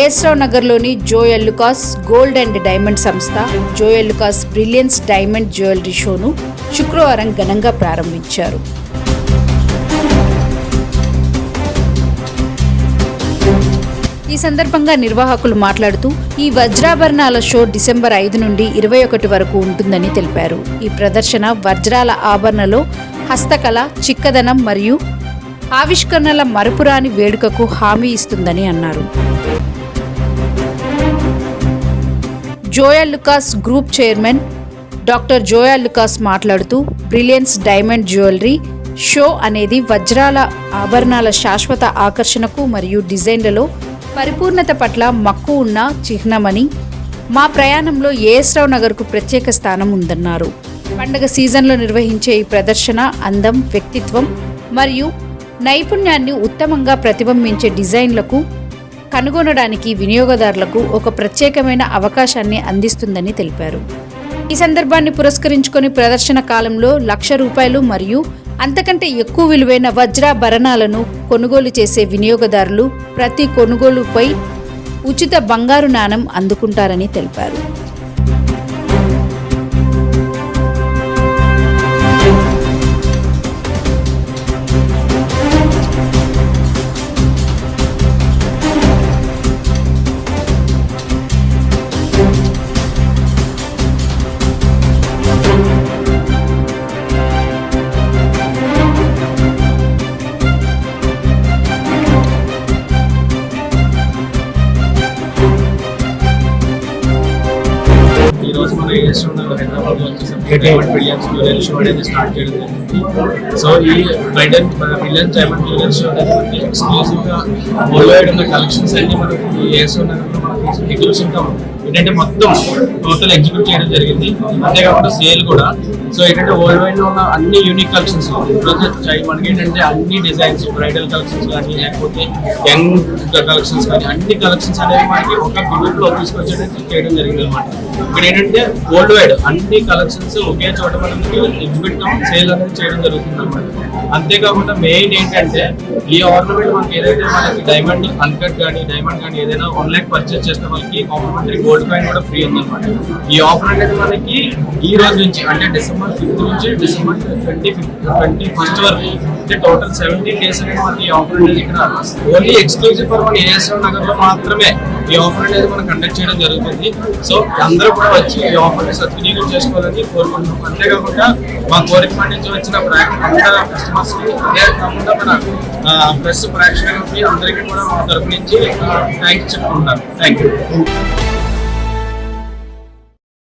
ఏఎస్రావు నగర్లోని Joyalukkas gold and diamond సంస్థ Joyalukkas brilliance diamond jewellery షోను శుక్రవారం ఘనంగా ప్రారంభించారు. ఈ సందర్భంగా నిర్వాహకులు మాట్లాడుతూ ఈ వజ్రాభరణాల షో డిసెంబర్ ఐదు నుండి ఇరవై ఒకటి వరకు ఉంటుందని తెలిపారు. ఈ ప్రదర్శన వజ్రాల ఆభరణలో హస్తకళ చిక్కదనం మరియు ఆవిష్కరణల మరపురాని వేడుకకు హామీ ఇస్తుందని అన్నారు. Joyalukkas group chairman doctor Joy Alukkas మాట్లాడుతూ బ్రిలియన్స్ డైమండ్ జ్యువెలరీ షో అనేది వజ్రాల ఆభరణాల శాశ్వత ఆకర్షణకు మరియు డిజైన్లలో పరిపూర్ణత పట్ల మక్కువ ఉన్న చిహ్నమని మా ప్రయాణంలో ఏఎస్రావు నగర్కు ప్రత్యేక స్థానం ఉందన్నారు. పండగ సీజన్లో నిర్వహించే ఈ ప్రదర్శన అందం వ్యక్తిత్వం మరియు నైపుణ్యాన్ని ఉత్తమంగా ప్రతిబింబించే డిజైన్లకు కనుగొనడానికి వినియోగదారులకు ఒక ప్రత్యేకమైన అవకాశాన్ని అందిస్తుందని తెలిపారు. ఈ సందర్భాన్ని పురస్కరించుకొని ప్రదర్శన కాలంలో లక్ష రూపాయలు మరియు అంతకంటే ఎక్కువ విలువైన వజ్రాభరణాలను కొనుగోలు చేసే వినియోగదారులు ప్రతి కొనుగోలుపై ఉచిత బంగారు నాణం అందుకుంటారని తెలిపారు. మన ఏఎస్ఎంలో హైదరాబాద్లో వచ్చేసాం డైమండ్ బిలియన్స్ జ్యువెలరీ షో అనేది స్టార్ట్ చేయడం జరిగింది. సో ఈ bridal brilliance diamond jewellery show అనేది వరల్డ్ వైడ్ ఉన్న కలెక్షన్స్ అన్ని మనకి ఏఎస్ఎం నగరంలో మనకి ఎగ్జిబిషన్ ఏంటంటే మొత్తం టోటల్ ఎగ్జిక్యూట్ చేయడం జరిగింది. అంతేకాకుండా సేల్ కూడా. సో ఏంటంటే వరల్డ్ వైడ్లో ఉన్న అన్ని యూనిక్ కలెక్షన్స్ ఈరోజు మనకి ఏంటంటే అన్ని డిజైన్స్ బ్రైడల్ కలెక్షన్స్ కానీ లేకపోతే యంగ్ కలెక్షన్స్ కానీ అన్ని కలెక్షన్స్ అనేవి మనకి ఒక గ్రూప్లో తీసుకొచ్చేటట్టు చేయడం జరిగింది అనమాట ఇక్కడ ఏంటంటే వరల్డ్ వైడ్ అన్ని కలెక్షన్స్ ఒకే చోట మనకి ఎగ్జిబిట్ సేల్ అనేది చేయడం జరుగుతుంది అనమాట అంతేకాకుండా మెయిన్ ఏంటంటే ఈ ఆర్నమెంట్ మనకి ఏదైతే మనకి డైమండ్ అన్కట్ కానీ డైమండ్ కానీ ఏదైనా ఆన్లైన్ పర్చేస్ చేస్తే మనకి కాంప్లిమెంటరీ గోల్డ్ కాయిన్ కూడా ఫ్రీ ఉందన్నమాట ఈ ఆఫర్ అనేది మనకి ఈ రోజు నుంచి అంటే డిసెంబర్ ఫిఫ్త్ నుంచి December twenty fifth twenty first వరకు. అంటే టోటల్ సెవెంటీన్ డేస్ అనేది మనకి ఈ ఆఫర్ అనేది ఇక్కడ ఓన్లీ ఎక్స్క్లూజివ్ ఫర్ మన ఏఎస్ఎం నగర్లో మాత్రమే ఈ ఆఫర్ అనేది మనం కండక్ట్ చేయడం జరుగుతుంది. సో అందరూ కూడా వచ్చి ఈ ఆఫర్ని సద్వినియోగం చేసుకోవాలని కోరుకుంటున్నాం. అంతేకాకుండా మా కోరిక నుంచి వచ్చిన అందరూ కస్టమర్స్కి అదే కాకుండా మన ప్రెస్ ప్రేక్షకులకి అందరికీ కూడా మా తరపు నుంచి థ్యాంక్స్ చెప్పుకుంటాను థ్యాంక్ యూ